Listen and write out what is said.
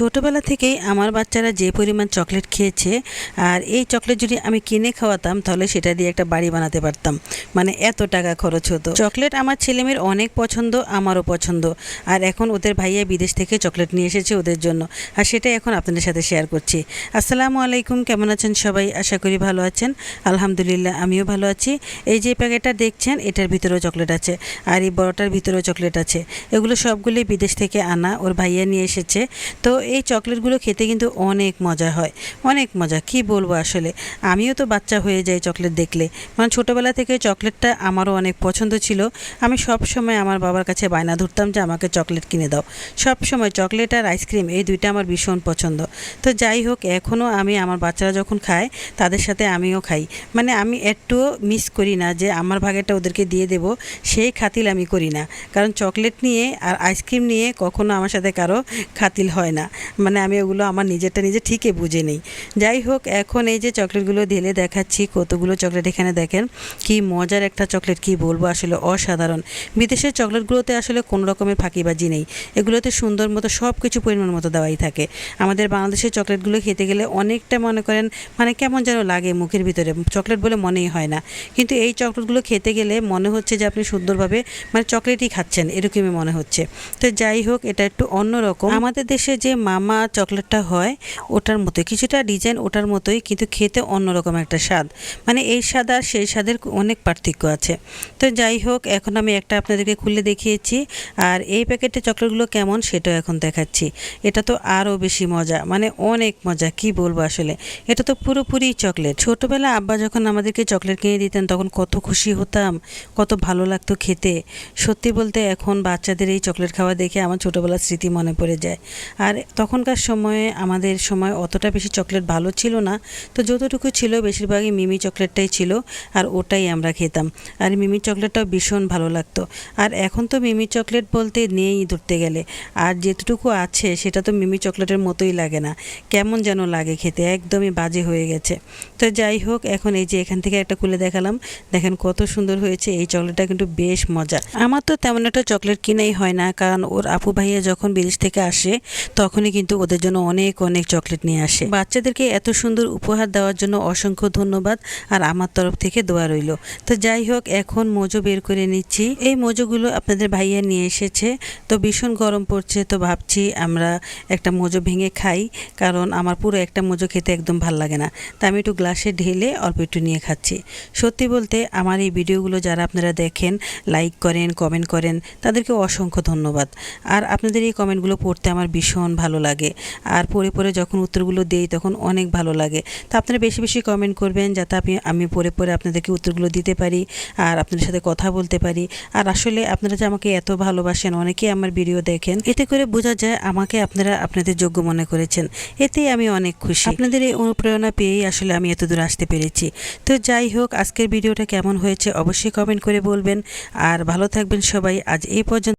ছোটবেলা থেকেই আমার বাচ্চারা যে পরিমাণ চকলেট খেয়েছে আর এই চকলেট যদি আমি কিনে খাওয়াতাম, তাহলে সেটা দিয়ে একটা বাড়ি বানাতে পারতাম। মানে এত টাকা খরচ হতো। চকলেট আমার ছেলেমেয়ের অনেক পছন্দ, আমারও পছন্দ। আর এখন ওদের ভাইয়া বিদেশ থেকে চকলেট নিয়ে এসেছে ওদের জন্য। আর সেটাই এখন আপনাদের সাথে শেয়ার করছি। আসসালামু আলাইকুম, কেমন আছেন সবাই? আশা করি ভালো আছেন। আলহামদুলিল্লাহ, আমিও ভালো আছি। এই যে প্যাকেটটা দেখছেন, এটার ভিতরেও চকলেট আছে। আর এই বড়টার ভিতরেও চকলেট আছে। এগুলো সবগুলোই বিদেশ থেকে আনা, ওর ভাইয়া নিয়ে এসেছে। তো এই চকলেটগুলো খেতে কিন্তু অনেক মজা হয়। অনেক মজা। কি বলব আসলে? আমিও তো বাচ্চা হয়ে যাই চকলেট দেখলে। মানে ছোটোবেলা থেকে চকলেটটা আমারও অনেক পছন্দ ছিল। আমি সব সময় আমার বাবার কাছে বায়না ধরতাম যে, আমাকে চকলেট কিনে দাও। সব সময় চকলেট আর আইসক্রিম এই দুইটা আমার ভীষণ পছন্দ। তো যাই হোক এখনও আমি আমার বাচ্চারা যখন খায়, তাদের সাথে আমিও খাই। মানে আমি একটুও মিস করি না যে, আমার ভাগেরটা ওদেরকে দিয়ে দেব, সেই খাতিল আমি করি না। কারণ চকলেট নিয়ে আর আইসক্রিম নিয়ে কখনো আমার সাথে কারও খাতিল হয় না। মানে আমি ওগুলো আমার নিজেরটা নিজে ঠিকই বুঝে নিই। যাই হোক, এখন এই যে চকলেটগুলো ঢেলে দেখাচ্ছি, কতগুলো চকলেট এখানে দেখেন। কি মজার একটা চকলেট, কি বলব, আসলে অসাধারণ। বিদেশের চকলেটগুলোতে আসলে কোনো রকমের ফাঁকিবাজি নেই। এগুলোতে সুন্দর মতো সব কিছু পরিমাণ মতো দেওয়াই থাকে। আমাদের বাংলাদেশের চকলেটগুলো খেতে গেলে অনেকটা মনে করেন মানে কেমন যেন লাগে মুখের ভিতরে, চকলেট বলে মনেই হয় না। কিন্তু এই চকলেটগুলো খেতে গেলে মনে হচ্ছে যে আপনি সুন্দরভাবে মানে চকলেটই খাচ্ছেন, এরকমই মনে হচ্ছে। তো যাই হোক, এটা একটু অন্যরকম। আমাদের দেশে যে মামা চকলেটটা হয়, ওটার মতোই। কিছুটা ডিজাইন ওটার মতোই, কিন্তু খেতে অন্যরকম একটা স্বাদ। মানে এই স্বাদ আর সেই স্বাদের অনেক পার্থক্য আছে। তো যাই হোক, এখন আমি একটা আপনাদেরকে খুলে দেখিয়েছি। আর এই প্যাকেটে চকলেটগুলো কেমন সেটাও এখন দেখাচ্ছি। এটা তো আরও বেশি মজা মানে অনেক মজা, কি বলব আসলে। এটা তো পুরোপুরি চকলেট। ছোটোবেলা আব্বা যখন আমাদেরকে চকলেট কিনে দিতেন, তখন কত খুশি হতাম, কত ভালো লাগতো খেতে। সত্যি বলতে এখন বাচ্চাদের এই চকলেট খাওয়া দেখে আমার ছোটোবেলার স্মৃতি মনে পড়ে যায়। আর তখনকার সময়ে আমাদের সময় অতটা বেশি চকলেট ভালো ছিল না। তো যতটুকু ছিল, বেশিরভাগই মিমি চকলেটটাই ছিল, আর ওটাই আমরা খেতাম। আর মিমি চকলেটটাও ভীষণ ভালো লাগতো। আর এখন তো মিমি চকলেট বলতে নেই ধরতে গেলে। আর যেটুকু আছে, সেটা তো মিমি চকলেটের মতোই লাগে না। কেমন যেন লাগে খেতে, একদমই বাজে হয়ে গেছে। তো যাই হোক, এখন এই যে এখান থেকে একটা খুলে দেখালাম। দেখেন কত সুন্দর হয়েছে, এই চকলেটটা কিন্তু বেশ মজা। আমার তো তেমন একটা চকলেট কিনাই হয় না, কারণ ওর আপু ভাইয়া যখন বিদেশ থেকে আসে তখনই কিন্তু ওদের জন্য অনেক অনেক চকলেট নিয়ে আসে। বাচ্চাদেরকে এত সুন্দর উপহার দেওয়ার জন্য অসংখ্য ধন্যবাদ আর আমার তরফ থেকে দোয়া রইল। তো যাই হোক, এখন মোজো বের করে নিচ্ছি। এই মোজোগুলো আপনাদের ভাইয়া নিয়ে এসেছে। তো ভীষণ গরম পড়ছে, তো ভাবছি আমরা একটা মোজো ভেঙে খাই, কারণ আমার পুরো একটা মোজো খেতে একদম ভালো লাগে না। তা আমি একটু গ্লাসে ঢেলে অল্প একটু নিয়ে খাচ্ছি। সত্যি বলতে আমার এই ভিডিওগুলো যারা আপনারা দেখেন, লাইক করেন, কমেন্ট করেন, তাদেরকে অসংখ্য ধন্যবাদ। আর আপনাদের এই কমেন্টগুলো পড়তে আমার ভীষণ ভালো লাগে। আর পড়ে পড়ে যখন উত্তরগুলো দেই তখন অনেক ভালো লাগে। তো আপনারা বেশি বেশি কমেন্ট করবেন যাতে আপনি, আমি পড়ে পড়ে আপনাদেরকে উত্তরগুলো দিতে পারি আর আপনাদের সাথে কথা বলতে পারি। আর আসলে আপনারা যে আমাকে এত ভালোবাসেন, অনেকেই আমার ভিডিও দেখেন, এতে করে বোঝা যায় আমাকে আপনারা আপনাদের যোগ্য মনে করেছেন। এতেই আমি অনেক খুশি। আপনাদের এই অনুপ্রেরণা পেয়েই আসলে আমি এতদূর আসতে পেরেছি। তো যাই হোক, আজকের ভিডিওটা কেমন হয়েছে অবশ্যই কমেন্ট করে বলবেন। আর ভালো থাকবেন সবাই। আজ এই পর্যন্ত